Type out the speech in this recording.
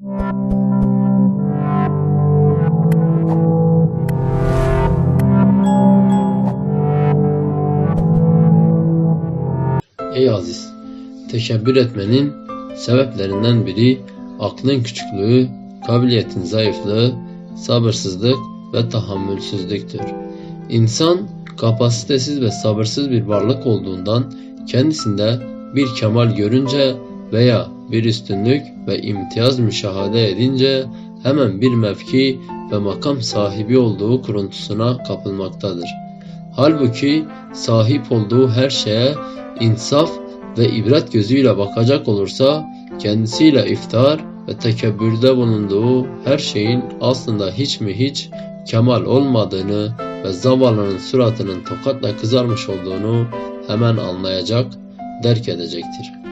Ey aziz! Tekebbür etmenin sebeplerinden biri aklın küçüklüğü, kabiliyetin zayıflığı, sabırsızlık ve tahammülsüzlüktür. İnsan kapasitesiz ve sabırsız bir varlık olduğundan kendisinde bir kemal görünce veya bir üstünlük ve imtiyaz müşahede edince hemen bir mevki ve makam sahibi olduğu kuruntusuna kapılmaktadır. Halbuki sahip olduğu her şeye insaf ve ibret gözüyle bakacak olursa kendisiyle iftihar ve tekebbürde bulunduğu her şeyin aslında hiç mi hiç kemal olmadığını ve zavallının suratının tokatla kızarmış olduğunu hemen anlayacak, derk edecektir.